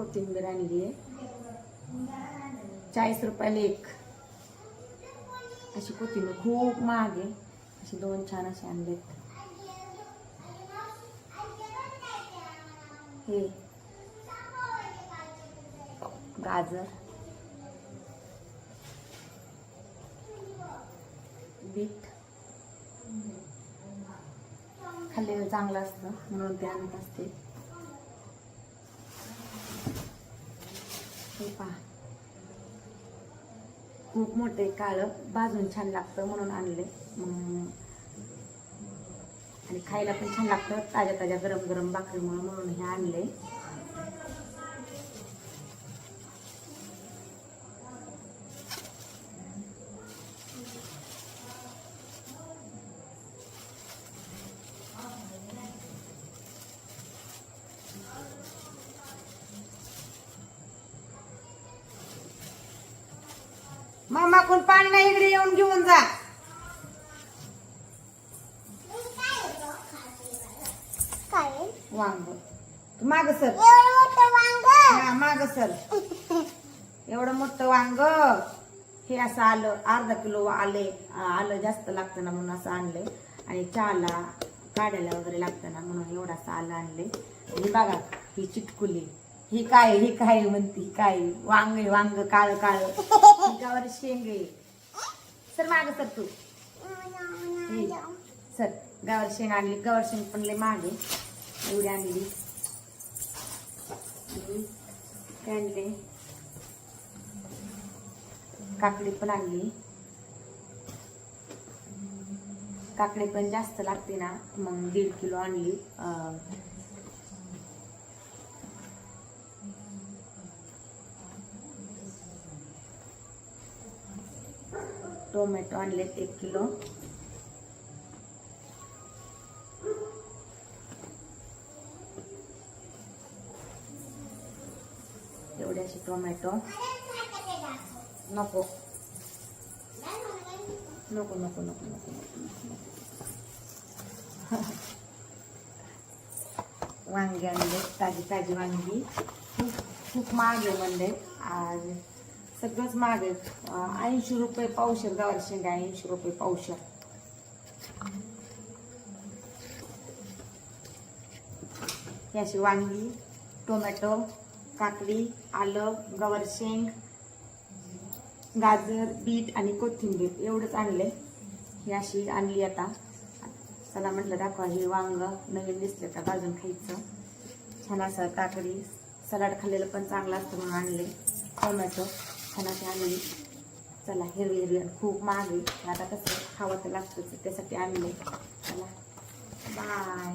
कोथिंबीर आणली आहे. चाळीस रुपयाला एक. अशी कोथिंबीर खूप महाग आहे. अशी दोन छान असे आणलेत. हे. गाजर. बीट. खाल्लेलं चांगलं असतं म्हणून ते आणत असते. हे पहा खूप मोठे काळं भाजून छान लागतं म्हणून आणले. आणि खायला पण छान लागतं ताज्या ताज्या गरम गरम भाकरीमुळे म्हणून हे आणले. मामाकून पाणी नाही इकडे येऊन घेऊन जा. वांग. माग सर एवढं मोठं वांग हा माग सर एवढं मोठं वांग. हे असं आलं अर्धा किलो आले आलं जास्त लागतं ना म्हणून असं आणलंय. आणि चहाला काढायला वगैरे लागतं ना म्हणून एवढा असं आलं आणले बघा ही चिटकुली. ही काय ही काय म्हणती काय? वांग वांग काळ काळ. गावावर शेंग आहे. सर माग सर तू. हे, सर गावर शेंग आणली. गावर शेंग पण लय मागे आहे. एवढी आणली. आणि काय आणले. काकडी पण आणली. काकडी पण जास्त लागते ना. मग दीड किलो आणली. अं, टोमॅटो आणलेत एक किलो. एवढे असे टोमॅटो. नको. नको नको नको नको नको वांगी आणले ताजी ताजी वांगी. खूप खूप महाग आहे म्हणले. आज सगळंच महाग आहे. ऐंशी रुपये पावशेर गावाला शेंगा ऐंशी रुपये पावशेर. ही अशी वांगी टोमॅटो काकडी आलं गवार शेंग गाजर बीट आणि कोथिंबीर एवढंच आणले ही अशी आणली आता. चला म्हटलं दाखवा हे वांग नवीन दिसले का भाजून खायचं? छान असं काकडी सलाड खाल्लेलं पण चांगलं असतं म्हणून आणले टोमॅटो. छान अशी आणली चला हिरवी हिरवी आणि खूप महाग आहे आता कसं खावं तर लागतंच त्यासाठी आणले चला बाय